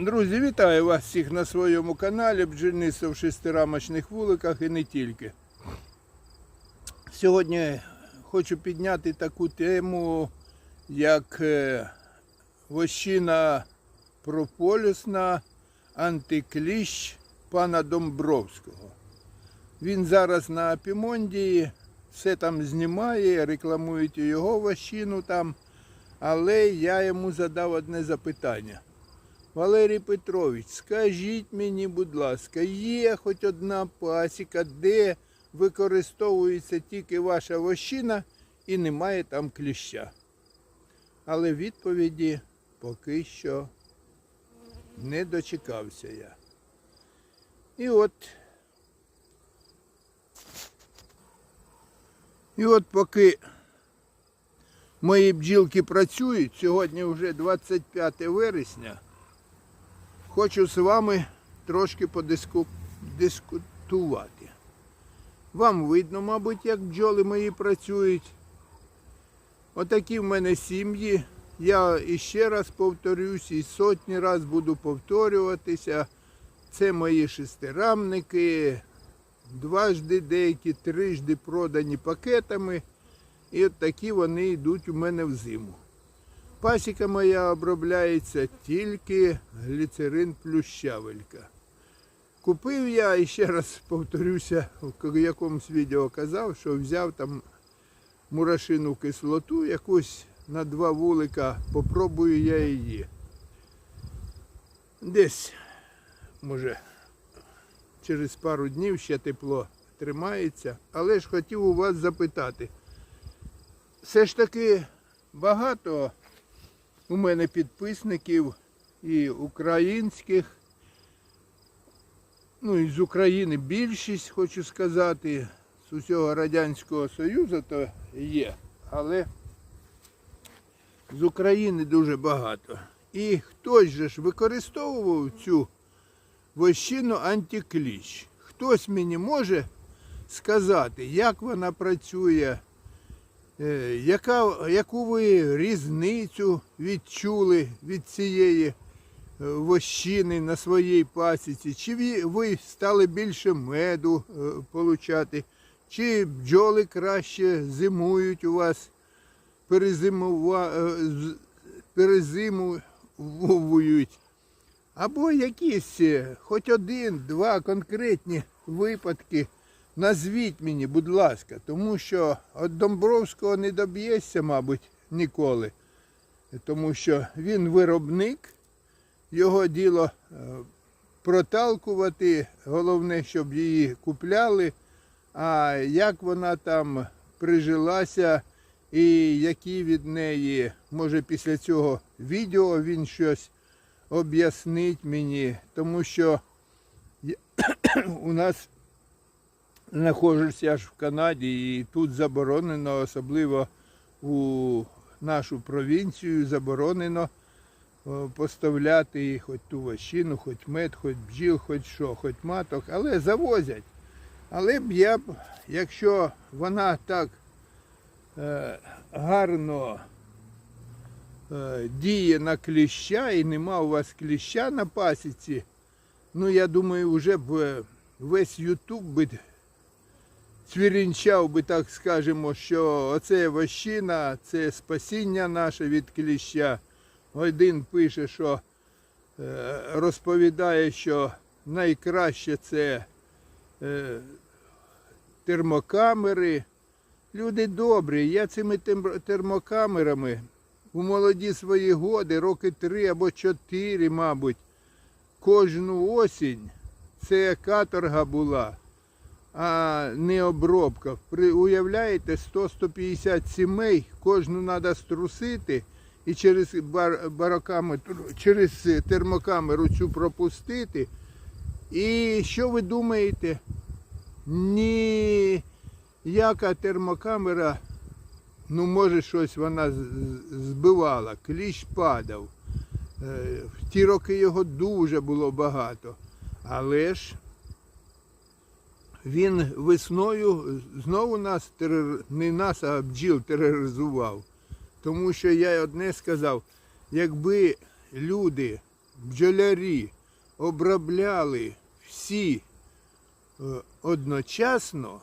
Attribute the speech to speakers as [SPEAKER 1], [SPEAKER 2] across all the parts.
[SPEAKER 1] Друзі, вітаю вас всіх на своєму каналі Бджільництво в шестирамочних вуликах і не тільки. Сьогодні хочу підняти таку тему, як е, вощина прополісна антикліщ пана Домбровського. Він зараз на Апімондії, все там знімає, рекламують його вощину там, але я йому задав одне запитання. Валерій Петрович, скажіть мені, будь ласка, є хоч одна пасіка, де використовується тільки ваша вощина і немає там кліща? Але відповіді поки що не дочекався я. І от, і от поки мої бджілки працюють, сьогодні вже 25 вересня. Хочу з вами трошки подискутувати. Вам видно, мабуть, як бджоли мої працюють. Отакі в мене сім'ї. Я іще раз повторюсь і сотні раз буду повторюватися. Це мої шестирамники, дважди деякі, трижди продані пакетами. І от такі вони йдуть у мене в зиму. Пасіка моя обробляється тільки гліцерин плюс щавелька. Купив я, і ще раз повторюся, в якомусь відео казав, що взяв там мурашину кислоту, якусь на два вулика, попробую я її. Десь, може, через пару днів ще тепло тримається, але ж хотів у вас запитати. Все ж таки багато у мене підписників і українських, ну і з України більшість, хочу сказати, з усього Радянського Союзу то є, але з України дуже багато. І хтось же ж використовував цю вощину антикліщ. Хтось мені може сказати, як вона працює, Яка, яку ви різницю відчули від цієї е, вощини на своїй пасіці? Чи ви- стали більше меду е, получати? Чи бджоли краще зимують у вас, перезимува, е? Або якісь, е, хоч один, два конкретні випадки Назвіть мені, будь ласка, тому що від Домбровського не доб'єшся, мабуть, ніколи. Тому що він виробник, його діло е, проталкувати, головне, щоб її купляли. А як вона там прижилася і які від неї, може після цього відео він щось об'яснить мені, тому що у нас знаходжуся ж в Канаді і тут заборонено, особливо у нашу провінцію, заборонено поставляти хоч ту вощину, хоч мед, хоч бджіл, хоч що, хоч маток, але завозять. Але б я б, якщо вона так е, гарно е, діє на кліща і нема у вас кліща на пасіці, ну я думаю, вже б е, весь Ютуб би цвірінчав би, так скажемо, що оце вощина, це спасіння наше від кліща. Один пише, що е, розповідає, що найкраще це е, термокамери. Люди добрі, я цими термокамерами у молоді свої годи, роки три або чотири, мабуть, кожну осінь це каторга була а не обробка. При, уявляєте, 100-150 сімей, кожну треба струсити і через бар, барокамеру, через термокамеру цю пропустити. І що ви думаєте? Ніяка термокамера, ну може щось вона збивала, кліщ падав. Е, В ті роки його дуже було багато. Але ж він весною знову нас терор... не нас, а бджіл тероризував. Тому що я одне сказав, якби люди бджолярі обробляли всі е, одночасно,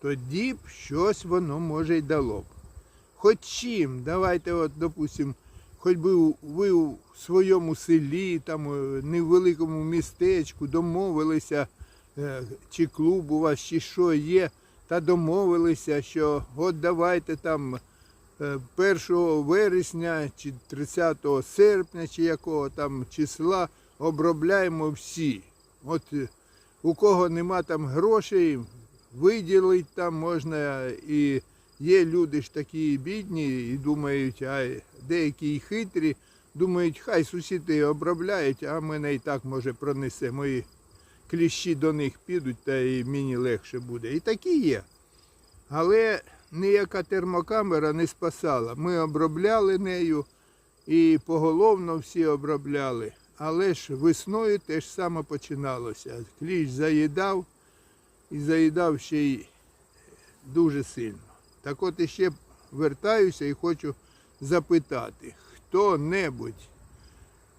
[SPEAKER 1] тоді б щось воно може й дало б. Хоч чим, давайте, от, допустим, хоч би ви у своєму селі, там, невеликому містечку домовилися, чи клуб у вас, чи що є, та домовилися, що от давайте там е, 1 вересня чи 30 серпня, чи якого там числа обробляємо всі. От е, у кого нема там грошей, виділить там можна і є люди ж такі бідні і думають, а деякі й хитрі, думають, хай сусіди обробляють, а мене і так може пронесе. Мої кліщі до них підуть, та і мені легше буде. І такі є. Але ніяка термокамера не спасала. Ми обробляли нею і поголовно всі обробляли. Але ж весною те ж саме починалося. Кліщ заїдав і заїдав ще й дуже сильно. Так от іще вертаюся і хочу запитати, хто-небудь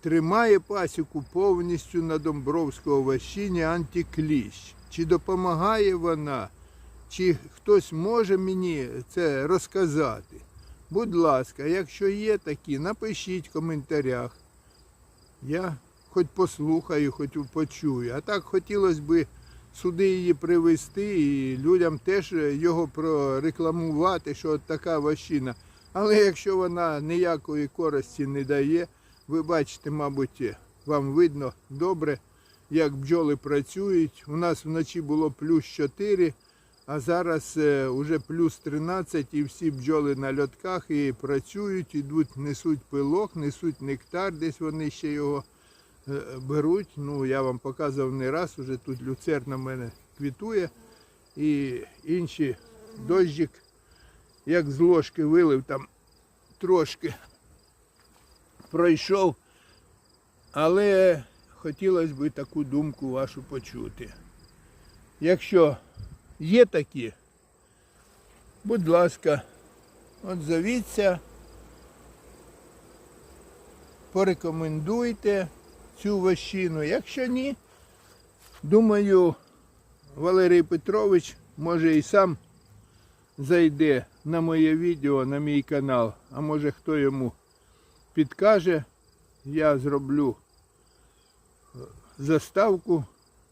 [SPEAKER 1] тримає пасіку повністю на Домбровського ващині антикліщ? Чи допомагає вона? Чи хтось може мені це розказати? Будь ласка, якщо є такі, напишіть в коментарях. Я хоч послухаю, хоч почую. А так хотілося б сюди її привезти і людям теж його прорекламувати, що от така ващина. Але якщо вона ніякої користі не дає, ви бачите, мабуть, вам видно добре, як бджоли працюють. У нас вночі було плюс 4, а зараз вже плюс 13 і всі бджоли на льотках і працюють, ідуть, несуть пилок, несуть нектар, десь вони ще його е, беруть. Ну, я вам показував не раз, уже тут люцерна в мене квітує. І інші дощик, як з ложки вилив там трошки пройшов. Але хотілося б таку думку вашу почути. Якщо є такі, будь ласка, от зовіться, порекомендуйте цю вощину. Якщо ні, думаю, Валерій Петрович може і сам зайде на моє відео, на мій канал, а може хто йому підкаже, я зроблю е, заставку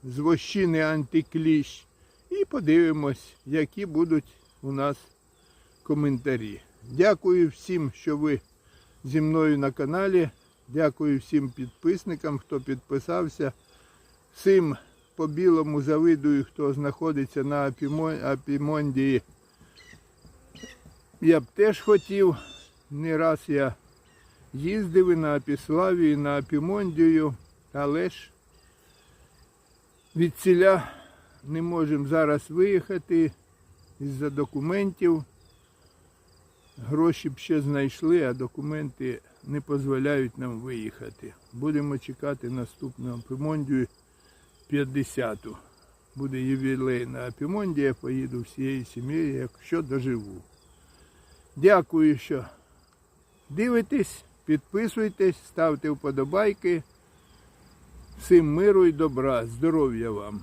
[SPEAKER 1] з вощини антикліщ і подивимось, які будуть у нас коментарі. Дякую всім, що ви зі мною на каналі. Дякую всім підписникам, хто підписався. Всім по білому завидую, хто знаходиться на Апімондії. Я б теж хотів. Не раз я їздив і на Апіславі, і на Апімондію, але ж від ціля не можемо зараз виїхати із-за документів. Гроші б ще знайшли, а документи не дозволяють нам виїхати. Будемо чекати наступного Апімондію 50-ту. Буде ювілей на Апімонді, я поїду всією сім'єю, якщо доживу. Дякую, що дивитесь, підписуйтесь, ставте вподобайки. Всім миру і добра, здоров'я вам!